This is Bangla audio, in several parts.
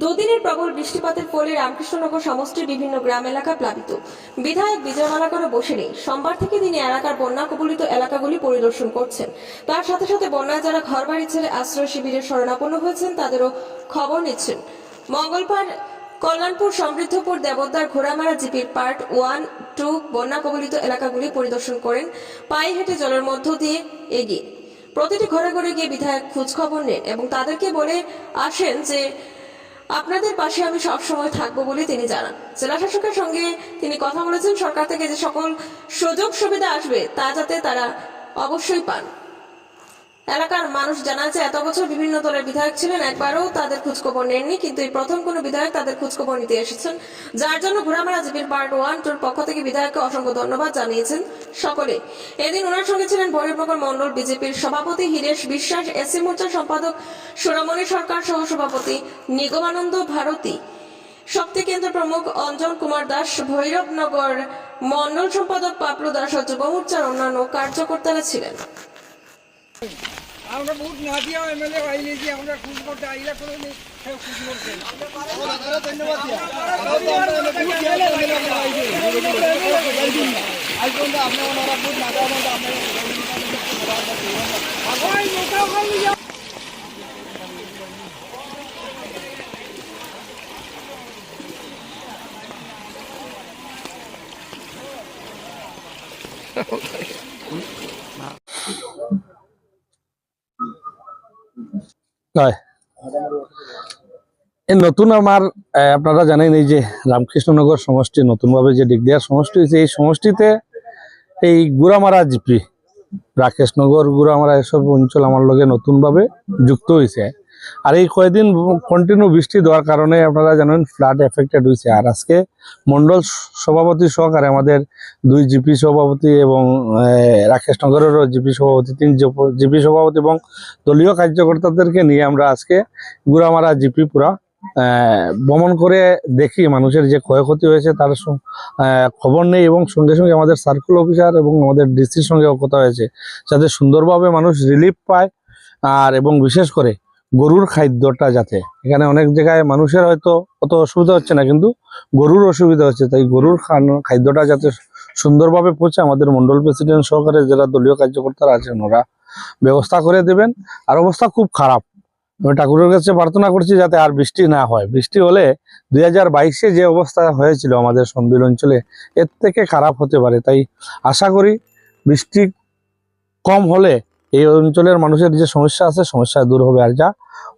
দুদিনের প্রবল বৃষ্টিপাতের ফলে রামকৃষ্ণনগর সমষ্টির বিভিন্ন গ্রাম এলাকা প্লাবিত। বিধায়ক বিজয় মালাকারও বসে নেই। সোমবার থেকে তিনি এলাকার বন্যা কবলিত এলাকাগুলি পরিদর্শন করছেন। তার সাথে সাথে বন্যায় যারা ঘরবাড়ি ছেড়ে আশ্রয় শিবিরে শরণাপন্ন হয়েছেন, তাদেরও খবর নিচ্ছেন। মঙ্গলবার কল্যাণপুর সমৃদ্ধপুর দেবদ্বার ঘোড়ামারা জিপির পার্ট ওয়ান, টু বন্যা কবলিত এলাকাগুলি পরিদর্শন করেন। পায়ে হেঁটে জলের মধ্য দিয়ে এগিয়ে। প্রতিটি ঘরে ঘরে গিয়ে বিধায়ক খোঁজখবর নেন এবং তাদেরকে বলে আসেন যে আপনাদের পাশে আমি সব সময় থাকব বলে তিনি জানান। জেলা শাসকের সঙ্গে তিনি কথা বলেছেন, সরকার থেকে যে সকল সুযোগ সুবিধা আসবে তা যাতে তারা অবশ্যই পান। এলাকার মানুষ জানা যে এত বছর বিভিন্ন দলের বিধায়ক ছিলেন, একবারও তাদের খোঁজখবর নেননি, কিন্তু এই প্রথম কোনো বিধায়ক তাদের খোঁজখবর নিতে এসেছেন। যার জন্য ঘোড়ামারা জিপির পার্ট ওয়ান টুর পক্ষ থেকে বিধায়ককে অসংখ্য ধন্যবাদ জানিয়েছেন সকলে। এদিন ওনার সঙ্গে ছিলেন বরিপ্রকর মন্ডল বিজেপির সভাপতি হিরেশ বিশ্বাস এসি মোর্চার সম্পাদক সোনামণি সরকার সহ সভাপতি নিগমানন্দ ভারতী। শক্তি কেন্দ্র প্রমুখ অঞ্জন কুমার দাস, ভৈরবনগর মন্ডল সম্পাদক পাপলু দাস ও যুব মোর্চার অন্যান্য কার্যকর্তারা ছিলেন। আমরা ভোট না দিয়ে এমএলএ আইলে যে আমরা খুশ করতে আইলা করে খুশ করছেন হয় এই নতুন আমার আপনারা জানেন এই যে রামকৃষ্ণনগর সমষ্টি, নতুনভাবে যে ডিগদিয়ার সমষ্টি হয়েছে, এই সমষ্টিতে এই গুড়ামারা জিপি, রাকেশনগর গুড়ামারা এসব অঞ্চল আমার লগে নতুনভাবে যুক্ত হয়েছে। আর এই কয়েকদিন কন্টিনিউ বৃষ্টি দেওয়ার কারণে আপনারা জানেন ফ্লাড এফেক্টেড হয়েছে। আর আজকে মন্ডল সভাপতি সহকারে আমাদের দুই জিপি সভাপতি এবং আহ, রাকেশনগরেরও জিপি সভাপতি তিন জিপি সভাপতি এবং দলীয় কার্যকর্তাদেরকে নিয়ে আমরা আজকে গুড়ামারা জিপি পুরা ভ্রমণ করে দেখি মানুষের যে ক্ষয়ক্ষতি হয়েছে তার খবর নেই এবং সঙ্গে সঙ্গে আমাদের সার্কুল অফিসার এবং আমাদের ডিসির সঙ্গেও কথা হয়েছে। যাতে সুন্দরভাবে মানুষ রিলিফ পায় আর এবং বিশেষ করে গরুর খাদ্যটা যাতে। এখানে অনেক জায়গায় মানুষের হয়তো অত অসুবিধা হচ্ছে না, কিন্তু গরুর অসুবিধা হচ্ছে। তাই গরুর খাদ্যটা যাতে সুন্দরভাবে পৌঁছে, আমাদের মন্ডল প্রেসিডেন্ট সহকারে যারা দলীয় কার্যকর্তারা আছেন, ওরা ব্যবস্থা করে দেবেন। আর অবস্থা খুব খারাপ। আমি ঠাকুরের কাছে প্রার্থনা করছি যাতে আর বৃষ্টি না হয়। বৃষ্টি হলে দুই হাজার বাইশে যে অবস্থা হয়েছিল আমাদের সন্দিল অঞ্চলে, এর থেকে খারাপ হতে পারে। তাই আশা করি বৃষ্টি কম হলে এই অঞ্চলের মানুষের যে সমস্যা আছে সমস্যা দূর হবে আর যা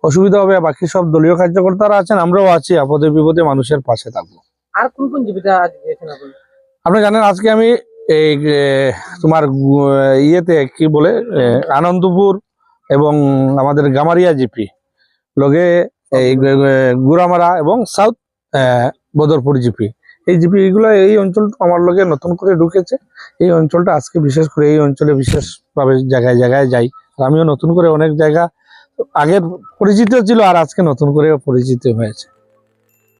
অসুবিধা হবে। বাকি সব দলীয় কার্যকর্তারা আছেন আমরাও আছি আপদে বিপদে মানুষের পাশে থাকব। আর কোন কোন জীবিকা আপনি জানেন আজকে আমি এই তোমার ইয়েতে কি বলে আনন্দপুর এবং আমাদের গামারিয়া জিপি লগে এই গুড়ামারা এবং সাউথ বদরপুর জিপি। এই জিপি গুলা এই অঞ্চল আমার লোকে নতুন করে ঢুকেছে। এই অঞ্চলটা আজকে বিশেষ করে এই অঞ্চলে বিশেষভাবে জায়গায় জায়গায় যাই। আমিও নতুন করে অনেক জায়গা আগে পরিচিত ছিল আর আজকে নতুন করে পরিচিত হয়েছে।